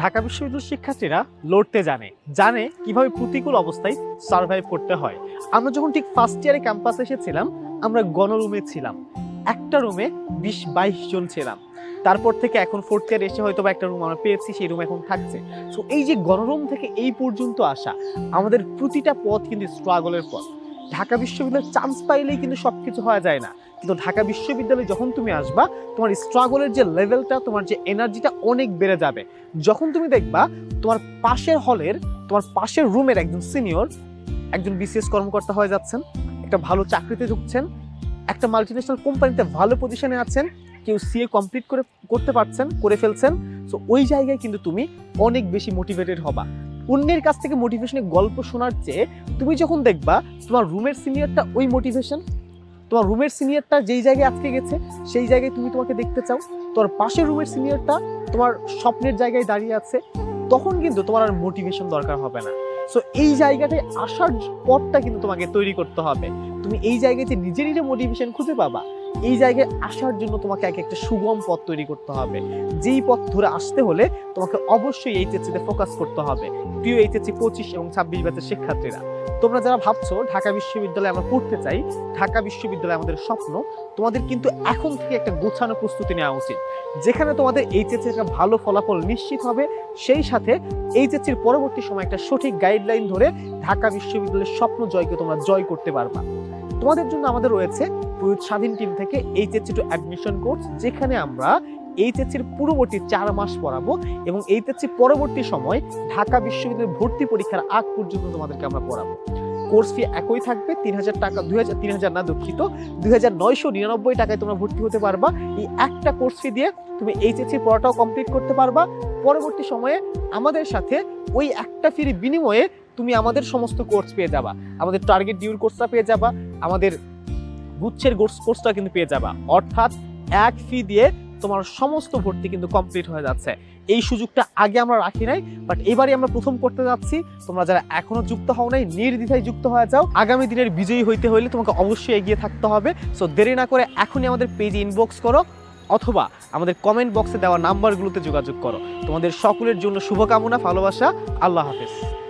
ঢাকা বিশ্ববিদ্যালয়ের শিক্ষার্থীরা লড়তে জানে জানে কীভাবে প্রতিকূল অবস্থায় সার্ভাইভ করতে হয়। আমরা যখন ঠিক ফার্স্ট ইয়ারে ক্যাম্পাসে এসেছিলাম, আমরা গণরুমে ছিলাম। একটা রুমে বিশ বাইশ জন ছিলাম। তারপর থেকে এখন ফোর্থ ইয়ার এসে হয়তো একটা রুম আমরা পেয়েছি, সেই রুম এখন থাকছে। সো এই যে গণরুম থেকে এই পর্যন্ত আসা, আমাদের প্রতিটা পথ কিন্তু স্ট্রাগলের পথ। ঢাকা বিশ্ববিদ্যালয়ে চান্স পাইলেই কিন্তু সব কিছু হওয়া যায় না। কিন্তু ঢাকা বিশ্ববিদ্যালয়ে যখন তুমি আসবা, তোমার স্ট্রাগলের যে লেভেলটা তোমার যে এনার্জিটা অনেক বেড়ে যাবে। যখন তুমি দেখবা, তোমার পাশের হলের তোমার পাশের রুমের একজন সিনিয়র একজন বিসিএস কর্মকর্তা হয়ে যাচ্ছেন, একটা ভালো চাকরিতে ঢুকছেন, একটা মাল্টিনেশনাল কোম্পানিতে ভালো পজিশনে আছেন, কেউ সিএ কমপ্লিট করে, করতে পারছেন, করে ফেলছেন সো ওই জায়গায় কিন্তু তুমি অনেক বেশি মোটিভেটেড হবা। অন্যের কাছ থেকে মোটিভেশনের গল্প শোনার চেয়ে তুমি যখন দেখবা তোমার রুমের সিনিয়রটা ওই মোটিভেশন তোমার রুমের সিনিয়রটা যেই জায়গায় আজকে গেছে, সেই জায়গায় তুমি তোমাকে দেখতে চাও, তোমার পাশের রুমের সিনিয়রটা তোমার স্বপ্নের জায়গায় দাঁড়িয়ে আছে, তখন কিন্তু তোমার আর মোটিভেশন দরকার হবে না। সো এই জায়গাটায় আসার পথটা কিন্তু তোমাকে তৈরি করতে হবে। তুমি এই জায়গায় যে নিজেরই মোটিভেশন খুঁজে পাবা এই জায়গায় আসার জন্য তোমাকে এক একটা সুগম পথ তৈরি করতে হবে। যেই পথ ধরে আসতে হলে তোমাকে অবশ্যই এইচএসসিতে ফোকাস করতে হবে। প্রিয় এইচএসসি পঁচিশ এবং ছাব্বিশ ব্যাচের শিক্ষার্থীরা, তোমরা যারা ভাবছ ঢাকা বিশ্ববিদ্যালয়ে আমরা পড়তে চাই, ঢাকা বিশ্ববিদ্যালয় আমাদের স্বপ্ন, তোমাদের কিন্তু এখন থেকে একটা গোছানো প্রস্তুতি নেওয়া উচিত। যেখানে তোমাদের এইচএসসি একটা ভালো ফলাফল নিশ্চিত হবে, সেই সাথে এইচএসসির পরবর্তী সময় একটা সঠিক গাইডলাইন ধরে ঢাকা বিশ্ববিদ্যালয়ের স্বপ্ন জয়কে তোমরা জয় করতে পারবা। তোমাদের জন্য আমাদের রয়েছে প্রয়ুত স্বাধীন টিম থেকে এইচএসসি টু অ্যাডমিশন কোর্স যেখানে আমরা এইচএসসির পূর্ববর্তী চার মাস পড়াবো এবং এইচএসসি পরবর্তী সময় ঢাকা বিশ্ববিদ্যালয়ের ভর্তি পরীক্ষার আগ পর্যন্ত তোমাদেরকে আমরা পড়াবো। কোর্স ফি একই থাকবে, তিন হাজার টাকা, দুই হাজার, তিন হাজার না দুঃখিত, দুই হাজার নয়শো নিরানব্বই টাকায় তোমরা ভর্তি হতে পারবা। এই একটা কোর্স ফি দিয়ে তুমি এইচএসসি পড়াটাও কমপ্লিট করতে পারবা। পরবর্তী সময়ে আমাদের সাথে ওই একটা ফির বিনিময়ে তুমি আমাদের সমস্ত কোর্স পেয়ে যাবা। আমাদের টার্গেট ডিউর কোর্সটা পেয়ে যাবা, আমাদের গুচ্ছের কোর্স কোর্সটা কিন্তু পেয়ে যাবা। অর্থাৎ এক ফি দিয়ে তোমার সমস্ত ভর্তি কিন্তু কমপ্লিট হয়ে যাচ্ছে। এই সুযোগটা আগে আমরা রাখি নাই বাট এবারে আমরা প্রথম করতে যাচ্ছি। তোমরা যারা এখনও যুক্ত হও নাই, নির্দ্বিধায় যুক্ত হয়ে যাও। আগামী দিনের বিজয়ী হইতে হইলে তোমাকে অবশ্যই এগিয়ে থাকতে হবে। সো দেরি না করে এখনই আমাদের পেজে ইনবক্স করো, অথবা আমাদের কমেন্ট বক্সে দেওয়া নাম্বারগুলোতে যোগাযোগ করো। তোমাদের সকলের জন্য শুভকামনা, ভালোবাসা। আল্লাহ হাফেজ।